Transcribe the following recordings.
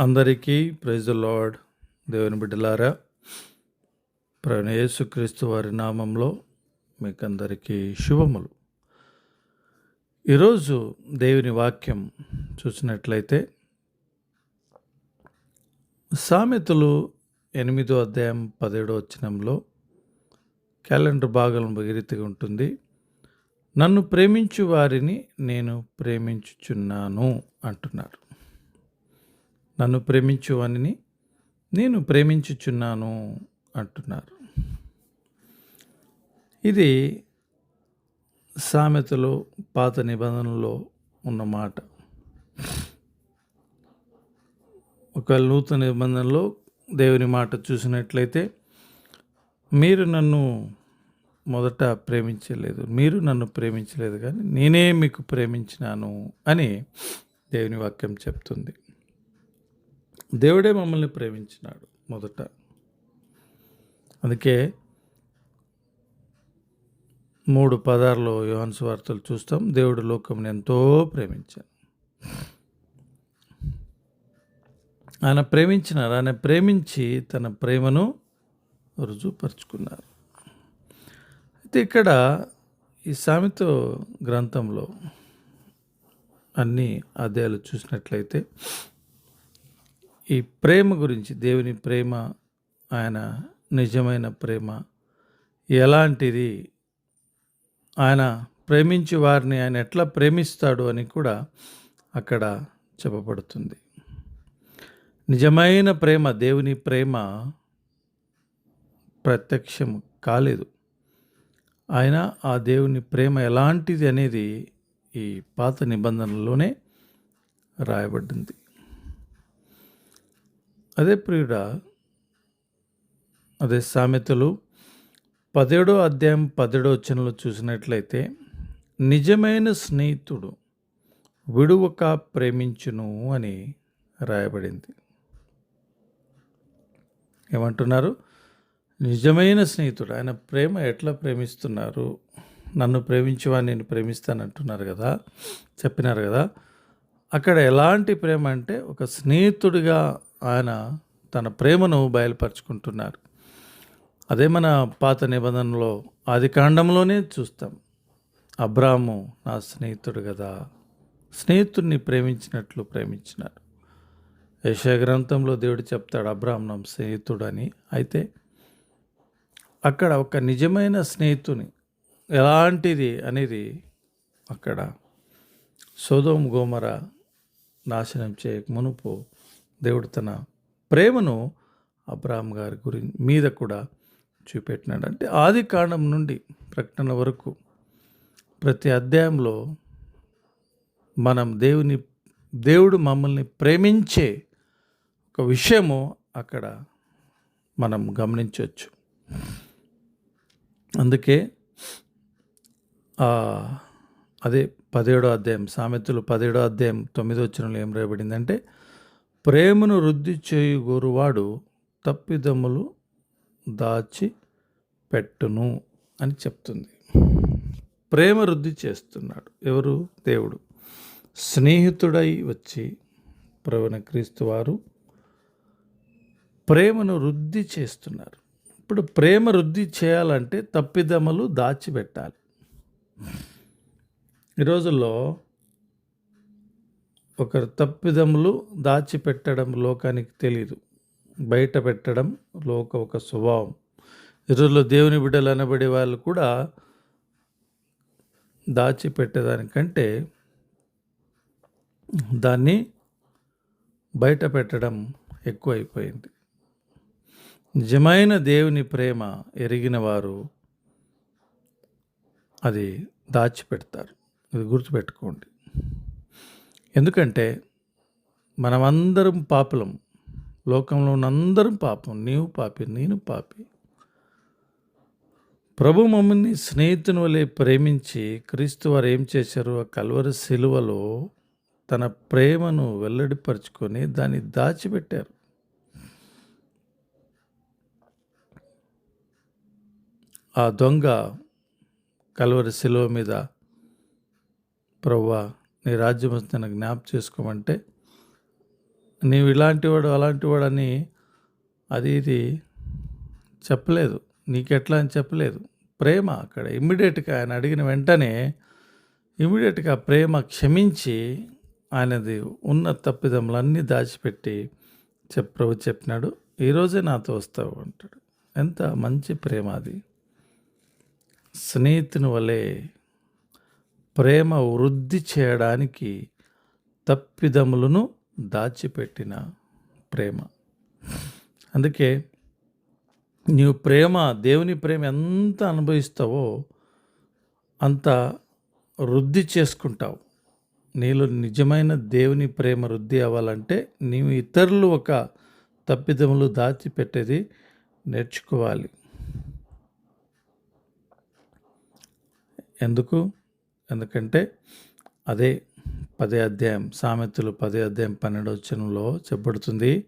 అందరికీ praise lord. దేవుని బిడ్డలారా ప్రవీణ యేసుక్రీస్తు వారి నామంలో మీకు అందరికీ శుభములు. ఈరోజు దేవుని వాక్యం చూసినట్లయితే సామెతలు ఎనిమిదో అధ్యాయం పదిహేడో వచ్చినంలో క్యాలెండర్ భాగం బగిరితిగా ఉంటుంది. నన్ను ప్రేమించు వారిని నేను ప్రేమించుచున్నాను అంటున్నారు. నన్ను ప్రేమించు అని నేను ప్రేమించుచున్నాను అంటున్నారు. ఇది సామెతలో పాత నిబంధనలో ఉన్న మాట. ఒక నూతన నిబంధనలో దేవుని మాట చూసినట్లయితే మీరు నన్ను మొదట ప్రేమించలేదు మీరు నన్ను ప్రేమించలేదు కానీ నేనే మీకు ప్రేమించినాను అని దేవుని వాక్యం చెప్తుంది. దేవుడే మమ్మల్ని ప్రేమించినాడు మొదట. అందుకే మూడు పదార్లో యోహన్స్ వార్తలు చూస్తాం. దేవుడు లోకంని ఎంతో ప్రేమించాను ఆయన ప్రేమించినారు. ఆయన ప్రేమించి తన ప్రేమను రుజువుపరుచుకున్నారు. అయితే ఇక్కడ ఈ సామెత గ్రంథంలో అన్ని అధ్యాయాలు చూసినట్లయితే ఈ ప్రేమ గురించి దేవుని ప్రేమ ఆయన నిజమైన ప్రేమ ఎలాంటిది? ఆయన ప్రేమించి వారిని ఆయన ఎట్లా ప్రేమిస్తాడు అని కూడా అక్కడ చెప్పబడుతుంది. నిజమైన ప్రేమ దేవుని ప్రేమ ప్రత్యక్షం కాలేదు. ఆయన ఆ దేవుని ప్రేమ ఎలాంటిది అనేది ఈ పాత నిబంధనలోనే రాయబడింది. అదే ప్రియుడ అదే సామెతలు పదేడో అధ్యాయం పదిహేడో వచనంలో చూసినట్లయితే నిజమైన స్నేహితుడు విడువక ప్రేమించును అని రాయబడింది. ఏమంటున్నారు? నిజమైన స్నేహితుడు ఆయన ప్రేమ ఎట్లా ప్రేమిస్తున్నారు? నన్ను ప్రేమించువా నేను ప్రేమిస్తానంటున్నారు కదా చెప్పినారు కదా. అక్కడ ఎలాంటి ప్రేమ అంటే ఒక స్నేహితుడిగా ఆయన తన ప్రేమను బయలుపరుచుకుంటున్నారు. అదే మన పాత నిబంధనలో ఆది కాండంలోనే చూస్తాం. అబ్రాము నా స్నేహితుడు కదా స్నేహితుడిని ప్రేమించినట్లు ప్రేమించినారు. యశ గ్రంథంలో దేవుడు చెప్తాడు అబ్రాహం నా స్నేహితుడు అని అయితే అక్కడ ఒక నిజమైన స్నేహితుని ఎలాంటిది అనేది అక్కడ సోదోం గోమర నాశనం చేయక మునుపు దేవుడు తన ప్రేమను అబ్రాహం గారి గురి మీద కూడా చూపెట్టినాడు. అంటే ఆది కాండం నుండి ప్రకటన వరకు ప్రతి అధ్యాయంలో మనం దేవుని దేవుడు మమ్మల్ని ప్రేమించే ఒక విషయము అక్కడ మనం గమనించవచ్చు. అందుకే అదే పదిహేడో అధ్యాయం సామెతలు పదిహేడో అధ్యాయం తొమ్మిదో వచ్చినలో ఏం రాయబడిందంటే ప్రేమను వృద్ధి చేయుగోరువాడు తప్పిదములు దాచి పెట్టును అని చెప్తుంది. ప్రేమ వృద్ధి చేస్తున్నాడు. ఎవరు? దేవుడు. స్నేహితుడై వచ్చి ప్రవణ క్రీస్తు వారు ప్రేమను వృద్ధి చేస్తున్నారు. ఇప్పుడు ప్రేమ వృద్ధి చేయాలంటే తప్పిదమ్మలు దాచిపెట్టాలి. ఈ రోజుల్లో ఒకరు తప్పిదములు దాచిపెట్టడం లోకానికి తెలియదు బయట పెట్టడం లోక ఒక స్వభావం. ఇతరులు దేవుని బిడ్డలు అనబడే వాళ్ళు కూడా దాచిపెట్టేదానికంటే దాన్ని బయట పెట్టడం ఎక్కువైపోయింది. నిజమైన దేవుని ప్రేమ ఎరిగిన వారు అది దాచిపెడతారు. ఇది గుర్తుపెట్టుకోండి. ఎందుకంటే మనమందరం పాపులం. లోకంలో ఉన్న అందరం పాపం. నీవు పాపి నేను పాపి. ప్రభు మమ్మల్ని స్నేహితుని వలె ప్రేమించి క్రీస్తు వారు ఏం చేశారు? ఆ కల్వరి శిలువలో తన ప్రేమను వెల్లడిపరుచుకొని దాన్ని దాచిపెట్టారు. ఆ దొంగ కల్వరి శిలువ మీద ప్రవ్వా నీ రాజ్యం వస్తే జ్ఞాప చేసుకోమంటే నీవు ఇలాంటివాడు అలాంటివాడు అని అది ఇది చెప్పలేదు. నీకెట్లా అని చెప్పలేదు. ప్రేమ అక్కడ ఇమ్మీడియట్గా ఆయన అడిగిన వెంటనే ఇమ్మీడియట్గా ప్రేమ క్షమించి ఆయనది ఉన్న తప్పిదములన్నీ దాచిపెట్టి చెప్ ప్రభు చెప్పినాడు. ఈరోజే నాతో వస్తావు అంటాడు. ఎంత మంచి ప్రేమ అది. స్నేహితుని వలె ప్రేమ వృద్ధి చేయడానికి తప్పిదములను దాచిపెట్టిన ప్రేమ. అందుకే నీవు ప్రేమ దేవుని ప్రేమ ఎంత అనుభవిస్తావో అంత వృద్ధి చేసుకుంటావు. నీలో నిజమైన దేవుని ప్రేమ వృద్ధి అవ్వాలంటే నీవు ఇతరులు ఒక తప్పిదములు దాచిపెట్టేది నేర్చుకోవాలి. ఎందుకు? ఎందుకంటే అదే పదే అధ్యాయం సామెతలు పదే అధ్యాయం పన్నెండవచనంలో చెప్పబడుతుంది.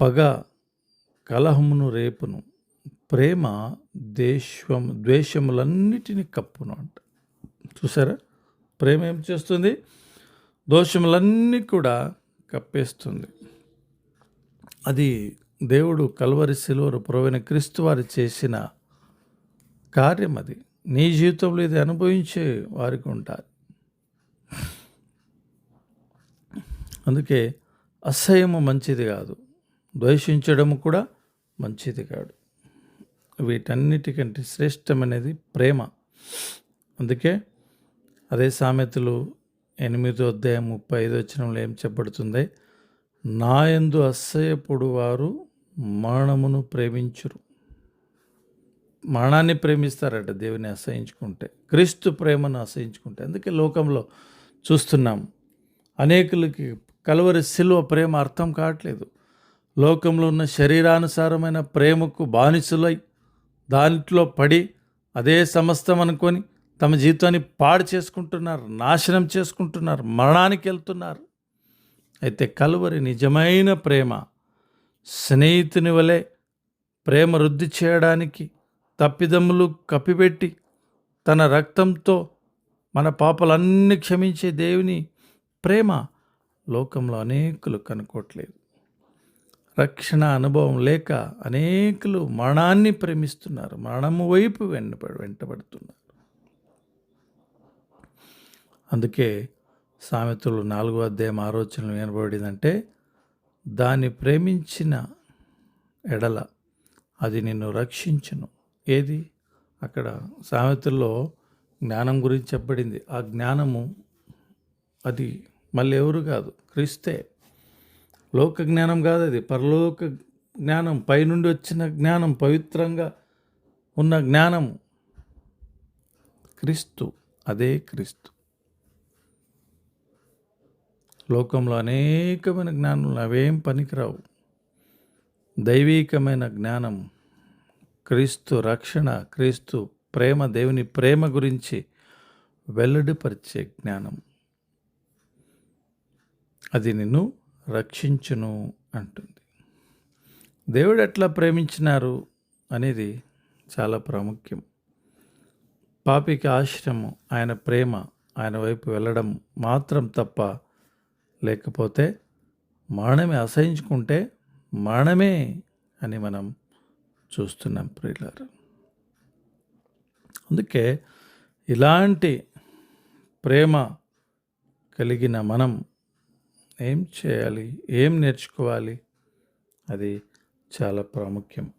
పగ కలహమును రేపును ప్రేమ దేశం ద్వేషములన్నిటిని కప్పును అంట. చూసారా? ప్రేమ ఏం చేస్తుంది? దోషములన్నీ కూడా కప్పేస్తుంది. అది దేవుడు కల్వరి సిలువరు ప్రవీణ క్రీస్తు వారు చేసిన కార్యం అది. నీ జీవితంలో ఇది అనుభవించే వారికి ఉంటారు అందుకే అసహ్యము మంచిది కాదు. ద్వేషించడం కూడా మంచిది కాదు. వీటన్నిటికంటే శ్రేష్టమైనది ప్రేమ. అందుకే అదే సామెతలు ఎనిమిదో అధ్యాయం ముప్పై ఐదు వచ్చినంలో ఏం చెప్పబడుతుంది నాయందు అసహ్యపడు వారు మరణమును ప్రేమించురు. మరణాన్ని ప్రేమిస్తారట దేవుని అసహించుకుంటే క్రీస్తు ప్రేమను అసహించుకుంటే. అందుకే లోకంలో చూస్తున్నాం అనేకులకి కలవరి శిలువ ప్రేమ అర్థం కావట్లేదు. లోకంలో ఉన్న శరీరానుసారమైన ప్రేమకు బానిసులై దాంట్లో పడి అదే సమస్తం అనుకొని తమ జీవితాన్ని పాడు చేసుకుంటున్నారు నాశనం చేసుకుంటున్నారు మరణానికి వెళ్తున్నారు. అయితే కలువరి నిజమైన ప్రేమ స్నేహితుని వలె ప్రేమ వృద్ధి చేయడానికి తప్పిదమ్ములు కప్పిపెట్టి తన రక్తంతో మన పాపలన్నీ క్షమించే దేవుని ప్రేమ లోకంలో అనేకులు కనుకోవట్లేదు రక్షణ అనుభవం లేక అనేకులు మరణాన్ని ప్రేమిస్తున్నారు. మరణము వైపు వెంటబడి వెంటబడుతున్నారు. అందుకే సామెతలు నాలుగో అధ్యాయం ఆలోచనలు వినబడిందంటే దాన్ని ప్రేమించిన ఎడల అది నిన్ను రక్షించును. ఏది? అక్కడ సామెతల్లో జ్ఞానం గురించి చెప్పబడింది. ఆ జ్ఞానము అది మళ్ళీ ఎవరు కాదు? క్రీస్తే. లోక జ్ఞానం కాదు అది. పరలోక జ్ఞానం పైనుండి వచ్చిన జ్ఞానం పవిత్రంగా ఉన్న జ్ఞానం క్రీస్తు. అదే క్రీస్తు. లోకంలో అనేకమైన జ్ఞానం అవేం పనికిరావు. దైవీకమైన జ్ఞానం క్రీస్తు రక్షణ క్రీస్తు ప్రేమ దేవుని ప్రేమ గురించి వెల్లడిపరిచే జ్ఞానం. అది నిన్ను రక్షించును అంటుంది. దేవుడు ఎట్లా ప్రేమించినారు అనేది చాలా ప్రాముఖ్యం. పాపికి ఆశ్రమం ఆయన ప్రేమ ఆయన వైపు వెళ్ళడం మాత్రం తప్ప లేకపోతే మరణమే అసహించుకుంటే మరణమే అని మనం చూస్తున్నాం ప్రియులారు. అందుకే ఇలాంటి ప్రేమ కలిగిన మనం ఏం చేయాలి? ఏం నేర్చుకోవాలి? అది చాలా ప్రాముఖ్యం.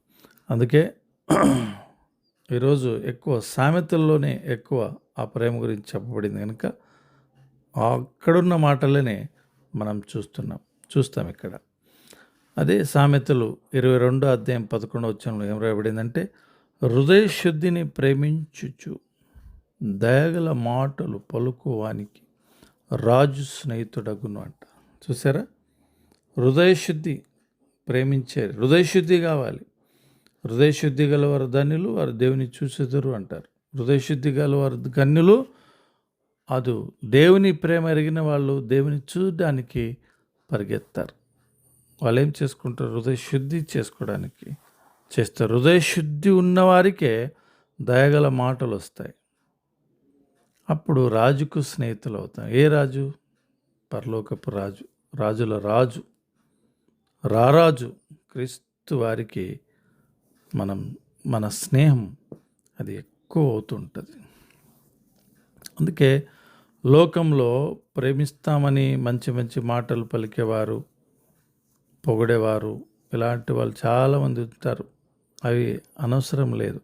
అందుకే ఈరోజు ఎక్కువ సామెతల్లోనే ఎక్కువ ఆ ప్రేమ గురించి చెప్పబడింది కనుక అక్కడున్న మాటలనే మనం చూస్తున్నాం. చూస్తాం ఇక్కడ. అదే సామెతలు ఇరవై రెండో అధ్యాయం పదకొండో వచ్చంలో ఏం రాయబడిందంటే హృదయ శుద్ధిని ప్రేమించుచు దయగల మాటలు పలుకువానికి రాజు స్నేహితుడగును అంట. చూసారా? హృదయశుద్ధి ప్రేమించారు ప్రేమించే కావాలి. హృదయశుద్ధి గల వారు ధన్యులు వారు దేవుని చూసేదరు అంటారు. హృదయశుద్ధి గల వారు గన్యులు అదు దేవుని ప్రేమ ఎరిగిన వాళ్ళు దేవుని చూడడానికి పరిగెత్తారు. వాళ్ళు ఏం చేసుకుంటారు? హృదయ శుద్ధి చేసుకోవడానికి చేస్తారు. హృదయ శుద్ధి ఉన్నవారికే దయగల మాటలు వస్తాయి అప్పుడు రాజుకు స్నేహితులు అవుతాం ఏ రాజు? పరలోకపు రాజు రాజుల రాజు రారాజు. క్రీస్తు వారికి మనం మన స్నేహం అది ఎక్కువ అవుతుంటుంది. అందుకే లోకంలో ప్రేమిస్తామని మంచి మంచి మాటలు పలికేవారు పొగిడేవారు. ఇలాంటి వాళ్ళు చాలామంది ఉంటారు. అవి అనవసరం లేదు.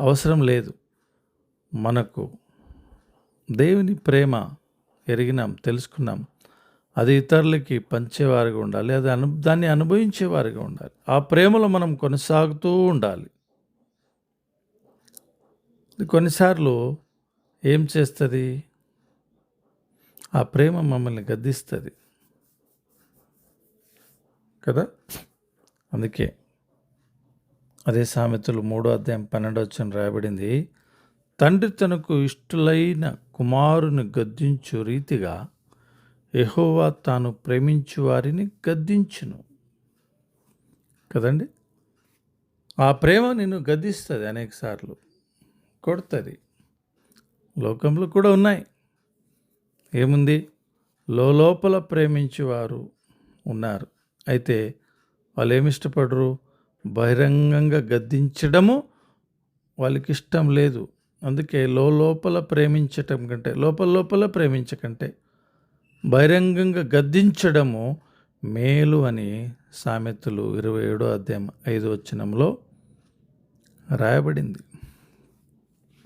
అవసరం లేదు. మనకు దేవుని ప్రేమ ఎరిగినాం తెలుసుకున్నాం. అది ఇతరులకి పంచేవారుగా ఉండాలి. అది అను దాన్ని అనుభవించేవారుగా ఉండాలి. ఆ ప్రేమలో మనం కొనసాగుతూ ఉండాలి. కొన్నిసార్లు ఏం చేస్తుంది? ఆ ప్రేమ మమ్మల్ని గద్దిస్తుంది. కదా? అందుకే అదే సామెతలు మూడో అధ్యాయం పన్నెండు వచ్చిన రాయబడింది. తండ్రి తనకు ఇష్టలైన కుమారుని గద్దించు రీతిగా ఎహోవా తాను ప్రేమించు వారిని గద్దించును. కదండి? ఆ ప్రేమ నిన్ను గద్దిస్తుంది అనేక సార్లు. కొడుతుంది. లోకంలో కూడా ఉన్నాయి. ఏముంది? లోపల ప్రేమించేవారు ఉన్నారు. అయితే వాళ్ళు ఏమి ఇష్టపడరు బహిరంగంగా గద్దించడము వాళ్ళకి ఇష్టం లేదు. అందుకే లోపల ప్రేమించటం కంటే లోపల లోపల ప్రేమించకంటే బహిరంగంగా గద్దించడము మేలు అని సామెతలు ఇరవై ఏడో అధ్యాయం ఐదు వచ్చినంలో రాయబడింది.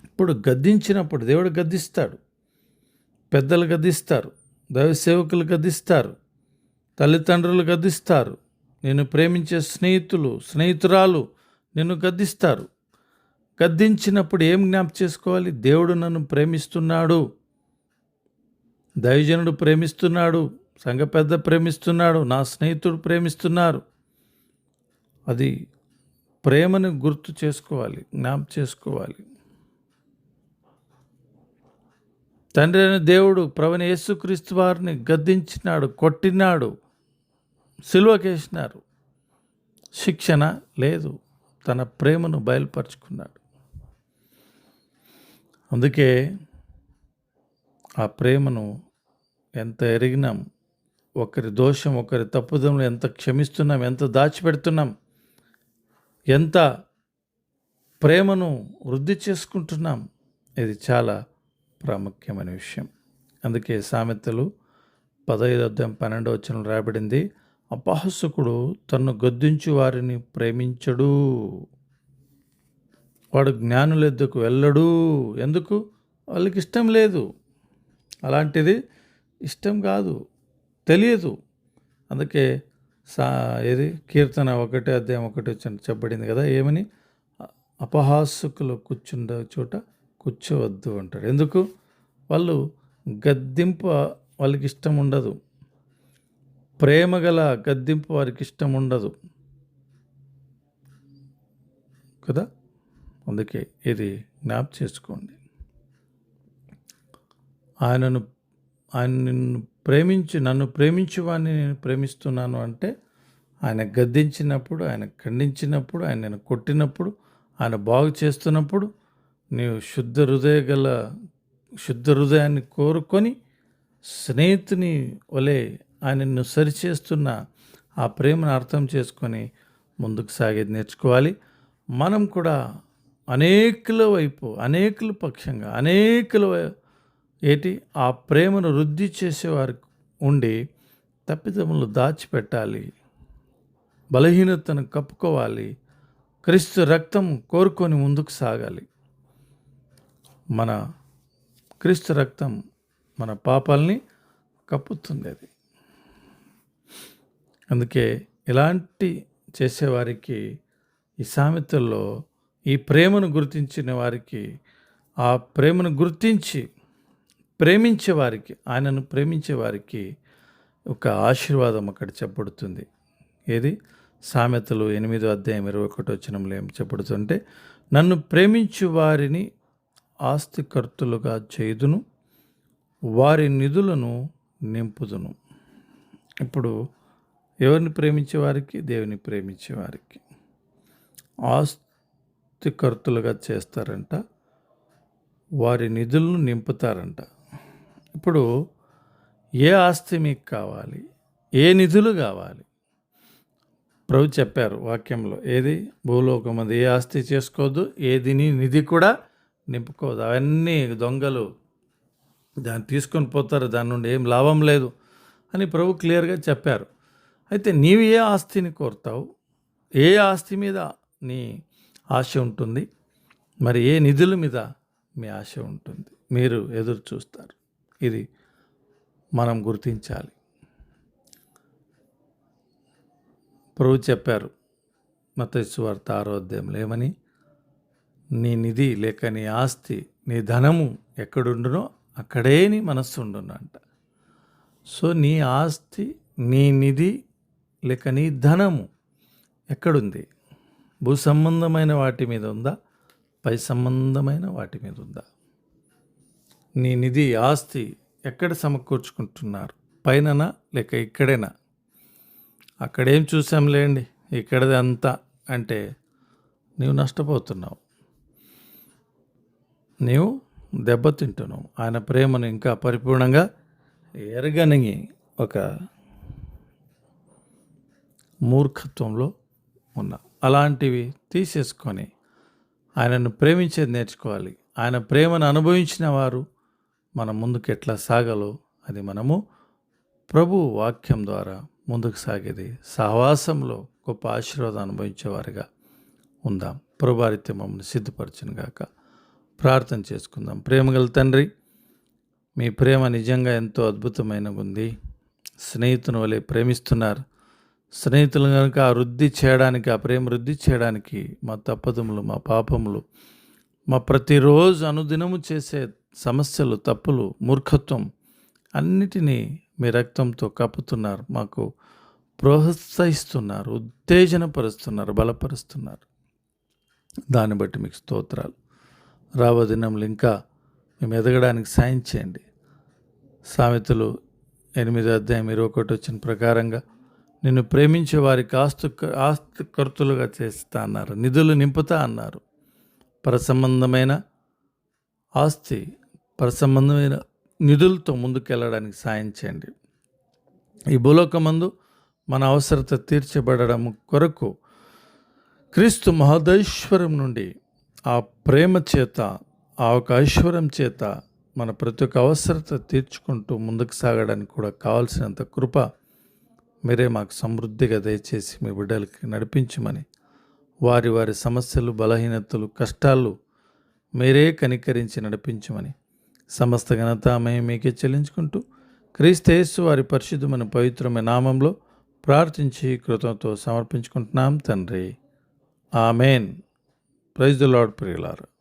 ఇప్పుడు గద్దించినప్పుడు దేవుడు గద్దిస్తాడు. పెద్దలు గద్దిస్తారు. దైవ సేవకులు గద్దిస్తారు. తల్లిదండ్రులు గద్దిస్తారు. నేను ప్రేమించే స్నేహితులు స్నేహితురాలు నిన్ను గద్దిస్తారు. గద్దించినప్పుడు ఏం జ్ఞాప చేసుకోవాలి? దేవుడు నన్ను ప్రేమిస్తున్నాడు. దైవజనుడు ప్రేమిస్తున్నాడు. సంఘ పెద్ద ప్రేమిస్తున్నాడు. నా స్నేహితుడు ప్రేమిస్తున్నారు. అది ప్రేమను గుర్తు చేసుకోవాలి జ్ఞాప చేసుకోవాలి. తండ్రి అయిన దేవుడు ప్రవణ యేసుక్రీస్తు వారిని గద్దించినాడు కొట్టినాడు. సిలువకేసినారు. శిక్షణ లేదు. తన ప్రేమను బయలుపరుచుకున్నాడు. అందుకే ఆ ప్రేమను ఎంత ఎరిగినాం ఒకరి దోషం ఒకరి తప్పుదములు ఎంత క్షమిస్తున్నాం ఎంత దాచిపెడుతున్నాం ఎంత ప్రేమను వృద్ధి చేసుకుంటున్నాం ఇది చాలా ప్రాముఖ్యమైన విషయం. అందుకే సామెతలు పదహైదు అధ్యాయం పన్నెండు వచ్చిన రాబడింది అపహసుకుడు తన్ను గద్దించు వారిని ప్రేమించడు. వాడు జ్ఞానుల ఎద్దుకు వెళ్ళడు. ఎందుకు? వాళ్ళకి ఇష్టం లేదు. అలాంటిది ఇష్టం కాదు. తెలియదు. అందుకే సా ఏది? కీర్తన ఒకటే అధ్యాయం ఒకటి చెప్పబడింది కదా ఏమని? అపహాసుకులు కూర్చుండ చోట కూర్చోవద్దు అంటాడు ఎందుకు? వాళ్ళు గద్దింపు వాళ్ళకి ఇష్టం ఉండదు. ప్రేమ గల గద్దింపు వారికి ఇష్టం ఉండదు. కదా? అందుకే ఇది జ్ఞాప్ చేసుకోండి. ఆయనను ఆయన నిన్ను ప్రేమించి నన్ను ప్రేమించు వాడిని నేను ప్రేమిస్తున్నాను అంటే ఆయన గద్దించినప్పుడు ఆయన ఖండించినప్పుడు ఆయన నేను కొట్టినప్పుడు ఆయన బాగు చేస్తున్నప్పుడు నీవు శుద్ధ హృదయ గల శుద్ధ హృదయాన్ని కోరుకొని స్నేహితుని వలె ఆయనను సరిచేస్తున్న ఆ ప్రేమను అర్థం చేసుకొని ముందుకు సాగేది నేర్చుకోవాలి. మనం కూడా అనేకుల వైపు అనేకుల పక్షంగా అనేకుల వై- ఏటి ఆ ప్రేమను వృద్ధి చేసేవారు ఉండి తప్పిదములు దాచిపెట్టాలి. బలహీనతను కప్పుకోవాలి. క్రీస్తు రక్తం కోరుకొని ముందుకు సాగాలి. మన క్రీస్తు రక్తం మన పాపాలని కప్పుతుంది అది. అందుకే ఇలాంటి చేసేవారికి ఈ సామెతల్లో ఈ ప్రేమను గుర్తించిన వారికి ఆ ప్రేమను గుర్తించి ప్రేమించే వారికి ఆయనను ప్రేమించే వారికి ఒక ఆశీర్వాదం అక్కడ చెప్పబడుతుంది. ఏది? సామెతలు ఎనిమిదో అధ్యాయం ఇరవై ఒకటో వచ్చినంలో ఏం చెప్పబడుతుంటే నన్ను ప్రేమించు వారిని ఆస్తికర్తులుగా చేయుదును వారి నిధులను నింపుదును. ఇప్పుడు ఎవరిని ప్రేమించే వారికి? దేవుని ప్రేమించే వారికి. ఆస్తికర్తులుగా చేస్తారంట. వారి నిధులను నింపుతారంట. ఇప్పుడు ఏ ఆస్తి మీకు కావాలి? ఏ నిధులు కావాలి? ప్రభు చెప్పారు వాక్యంలో ఏది? భూలోకం అది ఏ ఆస్తి చేసుకోవద్దు ఏదిని నిధి కూడా నింపుకోవద్దు అవన్నీ దొంగలు దాన్ని తీసుకొని పోతారు దాని నుండి ఏం లాభం లేదు అని ప్రభు క్లియర్గా చెప్పారు. అయితే నీవు ఏ ఆస్తిని కోరుతావు ఏ ఆస్తి మీద నీ ఆశ ఉంటుంది మరి ఏ నిధుల మీద మీ ఆశ ఉంటుంది మీరు ఎదురు చూస్తారు. ఇది మనం గుర్తించాలి. ప్రభు చెప్పారు మతస్సు వార్త ఆరోగ్యంలో ఏమని నీ నిధి లేక నీ ఆస్తి నీ ధనము ఎక్కడుండునో అక్కడే నీ మనస్సు ఉండునంట అంట. సో నీ ఆస్తి నీ నిధి లేక నీ ధనము ఎక్కడుంది? భూ సంబంధమైన వాటి మీద ఉందా? పై సంబంధమైన వాటి మీద ఉందా? నీ నిధి ఆస్తి ఎక్కడ సమకూర్చుకుంటున్నారు? పైననా లేక ఇక్కడేనా? అక్కడేం చూసాంలేండి ఇక్కడది అంతా అంటే నీవు నష్టపోతున్నావు. నీవు దెబ్బతింటున్నావు. ఆయన ప్రేమను ఇంకా పరిపూర్ణంగా ఎరగని ఒక మూర్ఖత్వంలో ఉన్నా. అలాంటివి తీసేసుకొని ఆయనను ప్రేమించేది నేర్చుకోవాలి. ఆయన ప్రేమను అనుభవించిన వారు మన ముందుకు ఎట్లా సాగాలో అది మనము ప్రభు వాక్యం ద్వారా ముందుకు సాగేది. సహవాసంలో గొప్ప ఆశీర్వాదం అనుభవించేవారుగా ఉందాం. ప్రభారిత్య మమ్మల్ని సిద్ధపరచును గాక. ప్రార్థన చేసుకుందాం. ప్రేమగల తండ్రి మీ ప్రేమ నిజంగా ఎంతో అద్భుతమైన ఉంది స్నేహితుని వలె ప్రేమిస్తున్నారు. స్నేహితులు కనుక ఆ వృద్ధి చేయడానికి ఆ ప్రేమ వృద్ధి చేయడానికి మా తప్పదములు మా పాపములు మా ప్రతిరోజు అనుదినము చేసే సమస్యలు తప్పులు మూర్ఖత్వం అన్నిటినీ మీ రక్తంతో కప్పుతున్నారు మాకు ప్రోత్సహిస్తున్నారు ఉత్తేజనపరుస్తున్నారు బలపరుస్తున్నారు. దాన్ని బట్టి మీకు స్తోత్రాలు. రాబో దినంలో ఇంకా మేము ఎదగడానికి సాయం చేయండి. సామెతలు ఎనిమిది అధ్యాయం ఇరవై ఒకటి వచ్చిన ప్రకారంగా నిన్ను ప్రేమించే వారికి ఆస్తు ఆస్తి కర్తులుగా చేస్తా అన్నారు. నిధులు నింపుతా అన్నారు. పరసంబంధమైన ఆస్తి పరసంబంధమైన నిధులతో ముందుకెళ్ళడానికి సాయం చేయండి. ఈ భూలోకమందు మన అవసరత తీర్చబడడం కొరకు క్రీస్తు మహదైశ్వరం నుండి ఆ ప్రేమ చేత ఆ ఒక ఐశ్వర్యం చేత మన ప్రతి ఒక్క అవసరత తీర్చుకుంటూ ముందుకు సాగడానికి కూడా కావాల్సినంత కృప మీరే మాకు సమృద్ధిగా దయచేసి మీ బిడ్డలకి నడిపించమని వారి వారి సమస్యలు బలహీనతలు కష్టాలు మీరే కనికరించి నడిపించమని సమస్త ఘనత మేము మీకే చెల్లించుకుంటూ క్రీస్తేసు వారి పరిశుద్ధమైన పవిత్రమైన నామంలో ప్రార్థించి కృతంతో సమర్పించుకుంటున్నాం తండ్రి. ఆమెన్. ప్రైజ్ ద లార్డ్ ప్రియులారు.